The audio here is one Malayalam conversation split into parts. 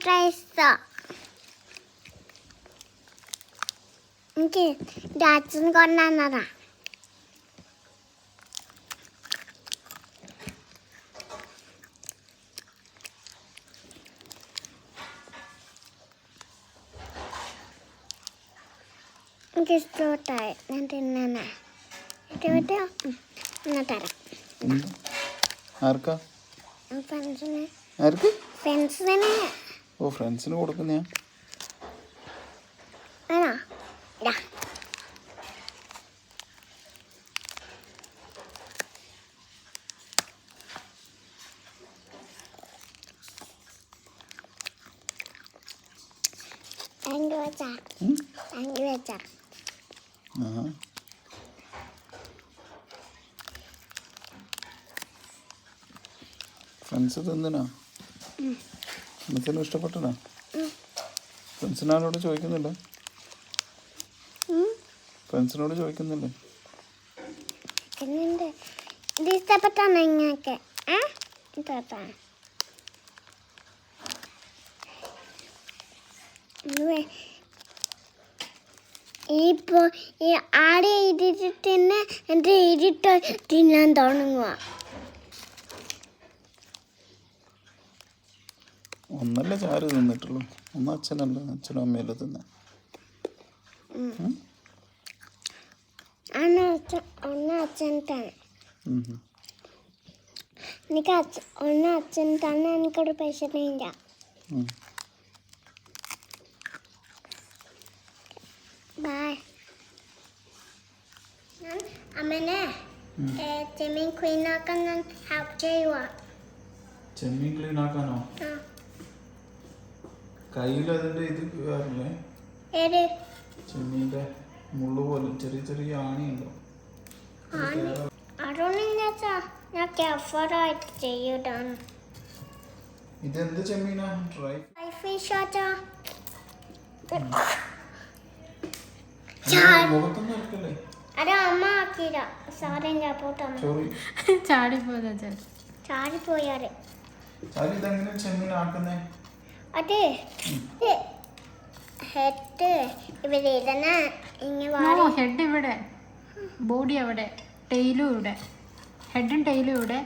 ഇഷ്ടം എനിക്ക് അച്ഛൻ കൊണ്ടുവന്നതാ. എനിക്ക് ഇഷ്ടപ്പെട്ടായി ഞാൻ തിന്നാനാ ഇഷ്ടപ്പെട്ടോ ഉം. എന്നാ തരാം. ആർക്കാ? ഫ്രണ്ട്സിന് ഫ്രണ്ട്സിന് ഓ ഫ്രണ്ട്സിന് കൊടുക്കുന്ന. അച്ഛാ. ആഹാ. ഫ്രണ്ട്സ് തിന്നണോ ഫ്രണ്ട്സിന് ഇഷ്ടപ്പെട്ടണോ ഫ്രണ്ട്സിനോട് ചോദിക്കുന്നില്ല. ഫ്രണ്ട്സിനോട് ചോദിക്കുന്നില്ലേ? ഇത് ഇഷ്ടപ്പെട്ടാണോ നിങ്ങൾക്ക് ഏ? ഇഷ്ടപ്പെട്ടാണ്? ഇപ്പോ ഈ ആടെ എഴുതിയിട്ട് തന്നെ എന്റെ എഴുതിട്ട് തിന്നാൻ തുടങ്ങുക ഒന്നല്ല ചാറ് തിന്നിട്ടുള്ളൂ? ഒന്ന് അച്ഛനല്ല? അച്ഛനും അമ്മയല്ല തിന്നെ. എനിക്ക് ഒന്ന് അച്ഛൻ തന്നെ എനിക്കൊരു പ്രശ്നമില്ല ബൈ അമ്മനെ ചെമ്മീൻ ക്ലീനാക്കാൻ ഞാൻ ഹെൽപ്പ് ചെയ്യുക ചെമ്മീൻ ക്ലീൻ ആക്കാനോ ആ. കയ്യിൽ അതിന്റെ ഇത് കയറില്ലേ ചെമ്മീന്റെ മുള്ളു പോലെ ചെറിയ ചെറിയ ആണി. ഉണ്ടോ ഇതെന്ത് ചെമ്മീനാ? ആച്ചാ മുഖത്തൊന്നും ഇരിക്കല്ലേ അത് അമ്മ ചാടിപ്പോയതാ ചാടി. ഇതെങ്ങനെ അത് ഹെഡ് ഇവിടെ ഇങ്ങനെ വാടി. ഹെഡ് ഇവിടെ. ബോഡി അവിടെ. ടെയിലും ഇവിടെ. ഹെഡും ടെയിലും ഇവിടെ.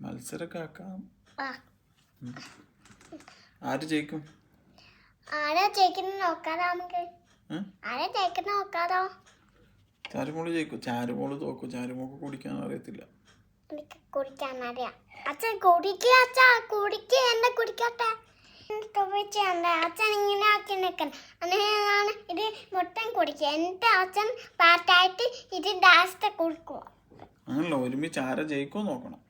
മത്സരമൊക്കെ ആര് ജയിക്കും? ആരാ ജയിക്കുന്ന നോക്കാലോ നമുക്ക് ഏ? ആരാ ജയിക്കുന്ന നോക്കാലോ ചാരുമോൾ ജയിക്കും. ചാരുമോൾ തോക്കും. ചാരുമോൾക്ക് കുടിക്കാൻ അറിയത്തില്ല. എനിക്ക് കുടിക്കാൻ അറിയാം. അച്ഛൻ കുടിക്കുക അച്ഛാ. കുടിക്കുക എന്നെ കുടിക്കട്ടെ? തുവച്ചുണ്ട് അച്ഛൻ ഇങ്ങനെ ആക്കി നിൽക്കണം. അങ്ങനെയാണ് ഇത് മൊത്തം കുടിക്കുക എന്റെ അച്ഛൻ പാട്ടായിട്ട് ഇത് ലാസ്റ്റ് കുടിക്കുക അങ്ങനല്ല ഒരുമിച്ച് ആരെ ജയിക്കുമോ നോക്കണം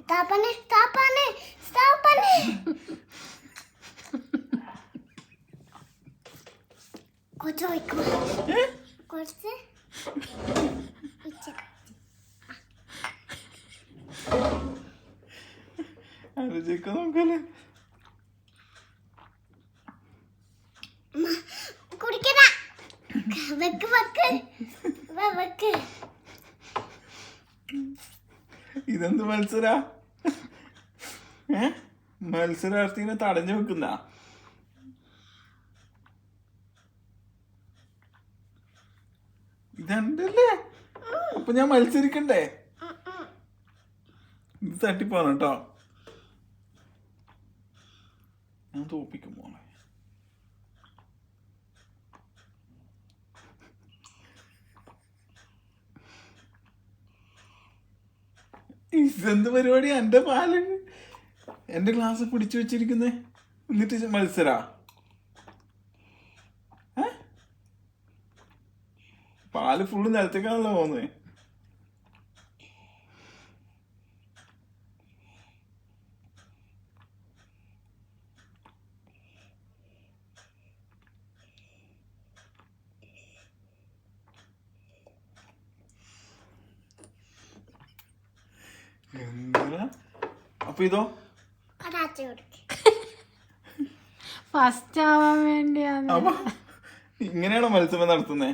സ്ഥാപനെ സ്ഥാപനെ സ്ഥാപനെ കുറച്ച് വയ്ക്കുക കുറച്ച് ഇച്ചിരി. ആര് ജയിക്കും നോക്കല്ലേ വെക്ക് ഇതെന്ത് മത്സര? മത്സരാർത്ഥിനെ തടഞ്ഞു വെക്കുന്ന? ഇതണ്ടല്ലേ? അപ്പൊ ഞാൻ മത്സരിക്കണ്ടേ? ഇത് തട്ടിപ്പോണം കേട്ടോ. ഞാൻ തോപ്പിക്കും മോളെ. ഇതെന്ത് പരിപാടി? എന്റെ പാൽ. എന്റെ ഗ്ലാസ് പിടിച്ചു വെച്ചിരിക്കുന്നേ. എന്നിട്ട് മത്സരാ? പാൽ ഫുള്ള് നിലത്തേക്കാണല്ലോ പോകുന്നത് അപ്പൊ ഇതോ ഫസ്റ്റ് ആവാൻ വേണ്ടിയാണ്. അപ്പൊ ഇങ്ങനെയാണോ മത്സരം നടത്തുന്നേ?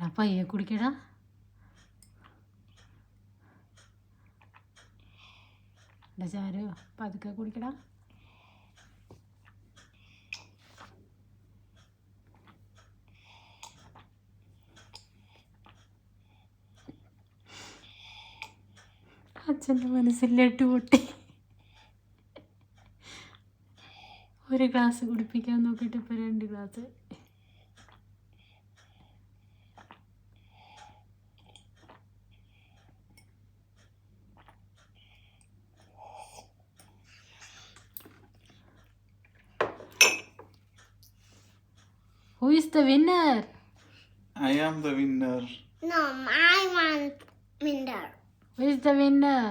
ഞാൻ അയ്യെ കുടിക്കടാ. ചാരു പതുക്കെ കുടിക്കടാ. അച്ഛന്റെ മനസ്സിലിട്ട് പൊട്ടി. ഒരു ഗ്ലാസ് കുടിപ്പിക്കാൻ നോക്കിയിട്ട് ഇപ്പോൾ രണ്ട് glass. Who is the winner I am the winner No, I want minder. Who is the winner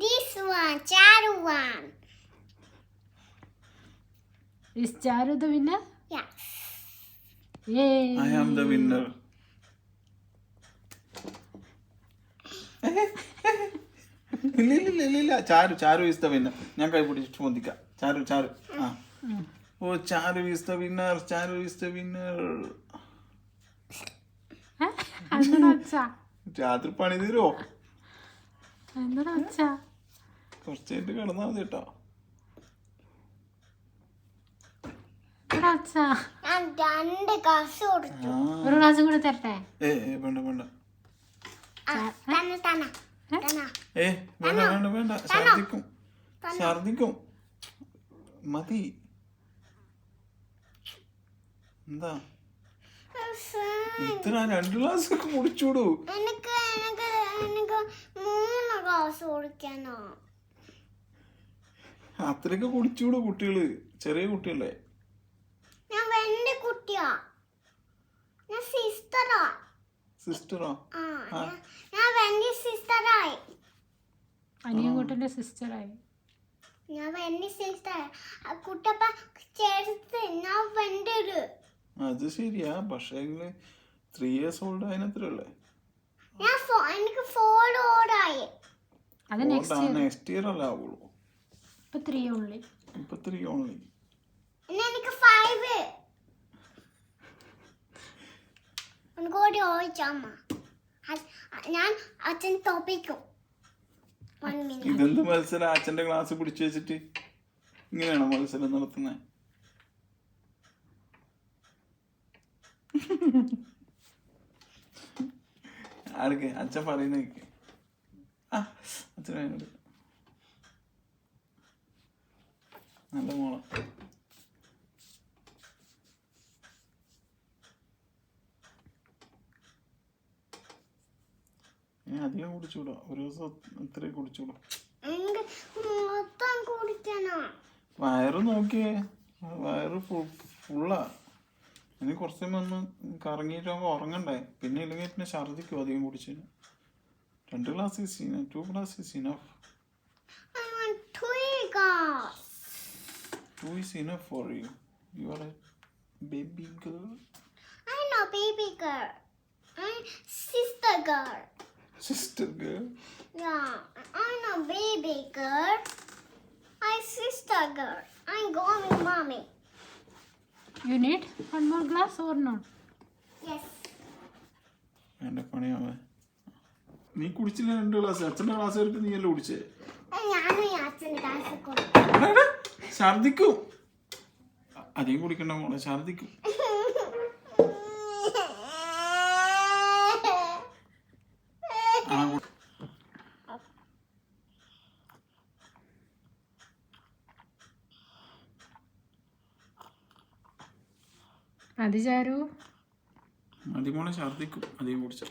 This one, Charu one. Is Charu the winner Yeah. ഏ ഐ ആം ദ വിന്നർ ഇല്ല ഇല്ല ഇല്ല ഇല്ല. Charu Charu is the winner ഞാൻ കൈ പിടിച്ചിട്ട് പൊന്തിക്കാം ചാരു ചാരു. ആ. ഓ Charu is the winner Charu is the winner രാത്രി പണി തീരുമോ എന്താ അച്ഛ? കുറച്ച് കഴിഞ്ഞിട്ട് മതി കേട്ടോ. രണ്ട് കാശ് കൊടുത്തു ഒരു ഗ്ലാസ് കൂടെ തരട്ടെ? ഏ വേണ്ട വേണ്ട. ഏ? വേണ്ട വേണ്ട വേണ്ട. ഛർദിക്കും. ഛർദിക്കും. മതി. എന്താ? ഇത്ര രണ്ട് ഗ്ലാസ് ഒക്കെ കുടിച്ചൂടൂ എനിക്ക് എനിക്ക് എനിക്ക് മൂന്ന് കാശ് കുടിക്കാനോ അത്രയൊക്കെ കുടിച്ചൂടൂ കുട്ടികൾ. ചെറിയ കുട്ടികളെ. ഞാൻ വെന്റെ കുട്ടിയാ. ഞാൻ സിസ്റ്ററാ സിസ്റ്ററോ ആ? ഞാൻ- വെന്റെ സിസ്റ്ററായി അനിയൻകുട്ടന്റെ സിസ്റ്ററായി ഞാൻ വെന്റെ സിസ്റ്ററായി കുട്ടപ്പ ചേർത്ത് ഞാൻ ഒരു അത് ശരിയാ. പക്ഷേ ത്രീ ഇയേഴ്സ് ഓൾഡ് അതിനത്രല്ലേ ഞാൻ ഫോ- എനിക്ക് ഫോർ ഓടായി അത് നെക്സ്റ്റ് ഇയർ നെക്സ്റ്റ് ഇയർ അല്ല ആവുള്ളൂ. ഇപ്പൊ ത്രീ ഉള്ളി ഇപ്പൊ ത്രീ ഓൺലി ഇനി എനിക്ക് ഫൈവ് ഒന്നുകൂടി ഓടിച്ചമ്മ ഞാൻ അച്ഛൻ തോപ്പിക്കും. വൺ മിനിറ്റ് ഇതെന്ത് മത്സരം? അച്ഛന്റെ ക്ലാസ് പിടിച്ചു വെച്ചിട്ട് ഇങ്ങനെയാണോ മത്സരം നടത്തുന്നത് ആൾക്ക് അച്ഛൻ പറയുന്ന. ആ അച്ഛൻ നല്ല മോള. അധികം കുടിച്ചൂടാ ഒരു ദിവസം മൊത്തം കുടിക്കണം. വയറ് നോക്കിയേ. വയറ് ഫുള്ളാ ഇനി കുറച്ച് ഒന്ന് ഒന്ന് കറങ്ങിയിട്ടാകുമ്പോൾ ഉറങ്ങണ്ടേ പിന്നെ ഇല്ലെങ്കിൽ പിന്നെ ഛർദിക്കും അധികം കുടിച്ചതിന് രണ്ട് glass is enough two glass is enough. Two is enough for you you are a baby girl baby girl. I'm sister girl. Sister girl Yeah, I'm not baby girl. I'm sister girl. I'm going mommy. You need one more glass or not? Yes. എന്റെ പണിയാവേ നീ കുടിച്ചില്ല രണ്ട് ഗ്ലാസ് അച്ഛന്റെ ഗ്ലാസ് എടുത്ത് നീ അല്ലേ കുടിച്ചേ ഛർദിക്കും. അധികം കുടിക്കണ്ട മോളെ ഛർദിക്കും ആ കു- അത് ചാരു. അധികം മോളെ ഛർദിക്കും അധികം കുടിച്ചോ.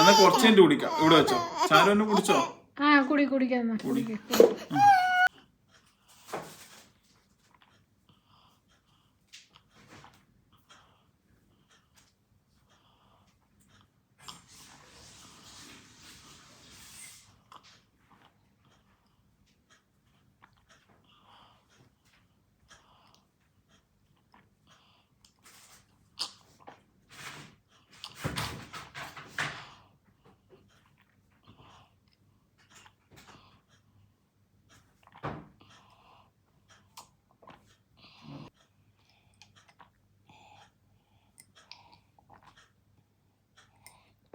എന്നാ കുറച്ച് കുടിക്കാം. ഇവിടെ വെച്ചോ. ചാരു എന്നെ കുടിച്ചോ? ആ കുടി കുടിക്കാം കുടിക്കാം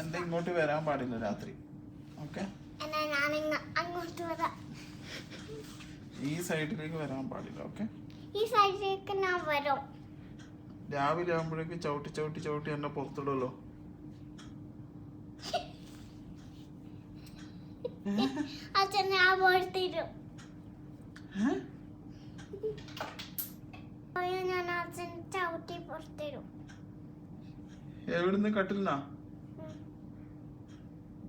എന്റെ ഇങ്ങോട്ട് വരാൻ പാടില്ല രാത്രി. ഓക്കെ ഈ സൈഡിലേക്ക് വരാൻ പാടില്ല ഓക്കെ ഈ സൈഡിലേക്ക് ഞാൻ വരും. രാവിലെ ആകുമ്പോഴേക്ക് ചവിട്ടി ചവിട്ടി ചവിട്ടി എന്നെ പുറത്തിടുമല്ലോ അച്ഛൻ ഞാൻ ഞാൻ അച്ഛൻ ചവിട്ടി പുറത്തിരും എവിടുന്ന് കട്ടിലിനാ?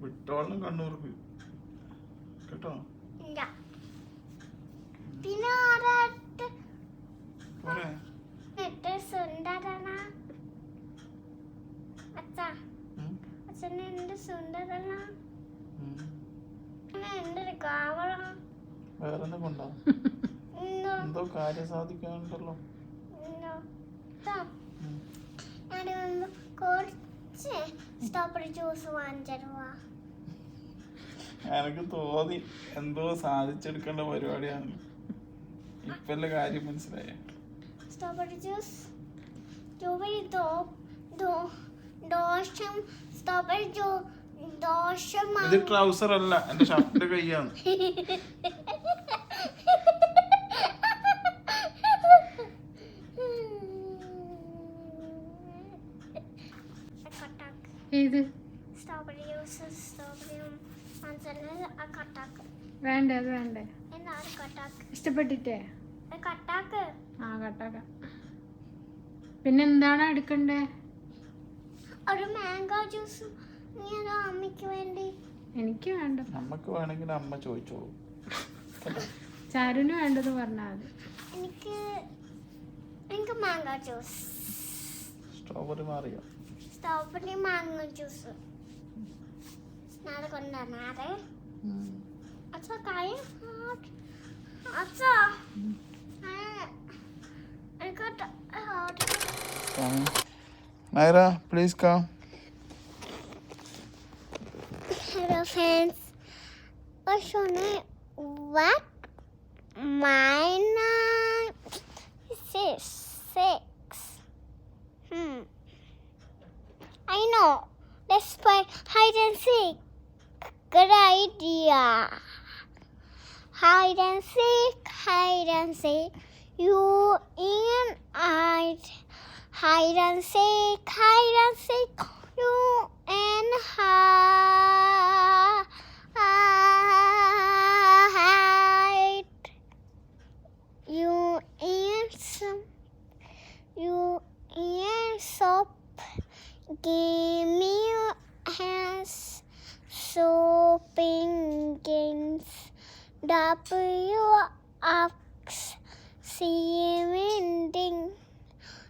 വിട്ടോളണം കണ്ണൂർക്ക്. കേട്ടോ? പിന്നെ പോരെ. സുന്ദരനാ. വേറെ എന്തോ കാര്യം സാധിക്കാനുണ്ടല്ലോ കുറച്ച് സ്ട്രോബെറി ജ്യൂസ് വാങ്ങിച്ചരുവാ? എനിക്ക് തോന്നി എന്തോ സാധിച്ചെടുക്കേണ്ട പരിപാടിയാണ്. ഇപ്പല്ല കാര്യം മനസ്സിലായേ. സ്ട്രോബെറി ജ്യൂസ് സ്ട്രോബെറി ദോ ദോ ദോഷം സ്ട്രോബെറി ജ്യൂസ് ദോഷം ഇത് ട്രൗസർ അല്ല എന്റെ ഷർട്ടിന്റെ കൈയാണ് ഏത്? സ്ട്രോബെറി ജ്യൂസ് സ്ട്രോബെറിയും കട്ടാക്ക് വേണ്ട അത് വേണ്ട. എന്താണ് കട്ടാക്ക് ഇഷ്ടപ്പെട്ടിട്ടേ? കട്ടാക്ക് ആ കട്ടാക്കാം. പിന്നെ എന്താണ് എടുക്കണ്ടേ? ഒരു മാംഗോ ജ്യൂസ് അമ്മയ്ക്ക് വേണ്ടി. എനിക്ക് വേണ്ട. നമുക്ക് വേണമെങ്കിൽ അമ്മ ചോദിച്ചോളൂ. ചാരുന് വേണ്ടത് പറഞ്ഞാൽ എനിക്ക് എനിക്ക് മാംഗോ ജ്യൂസ്. സ്ട്രോബെറി മാറിയോ? സ്റ്റോപ്പിന് മാങ്ങ ജ്യൂസ് നാളെ കൊണ്ടുവന്നാറ് അച്ഛാ കൈ അച്ഛാ Naira please come hello friends പക്ഷേ വാട്ട് മൈ നൈ sis I know. Let's play hide and seek. Good idea. Hide and seek, hide and seek. You and I. Hide and seek, hide and seek. You and hide. W oxymenting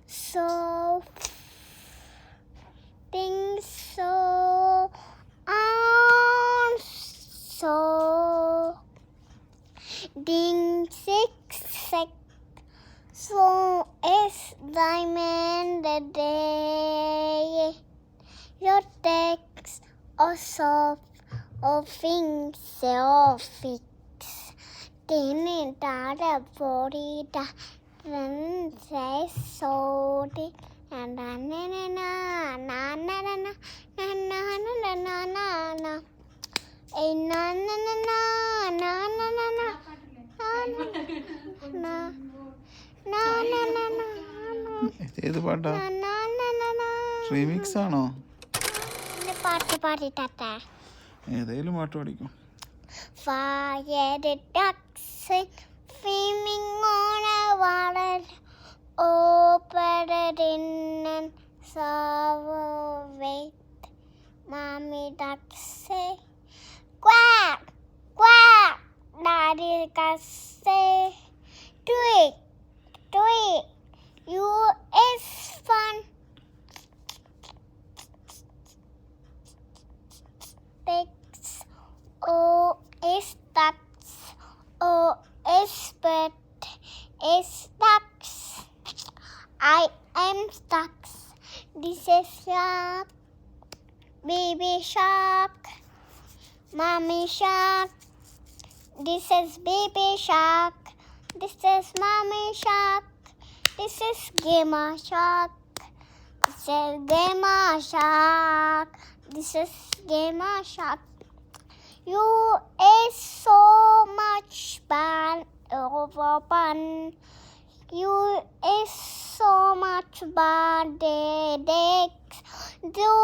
so things so on so ding six six. so is diamond the day your text also of things so it പിന്നിട്ടാട് പൊടിയിട്ട സോടി ഏത് പാട്ടാ റീമിക്സ് ആണോ പാട്ട് ഏതേലും പാട്ട് പാടിക്കും fire dot sing, flaming on a water, open in and saw wait. Mommy duck say, quack, quack. Daddy duck say, tweet, tweet. You is fun. Six O is that it's but it's. I am stuck. This is shark, baby shark, mommy shark. This is baby shark. This is mommy shark. This is gamer shark. This is gamer shark. This is gamer shark. You is so much fun over fun. You is so much bad. Do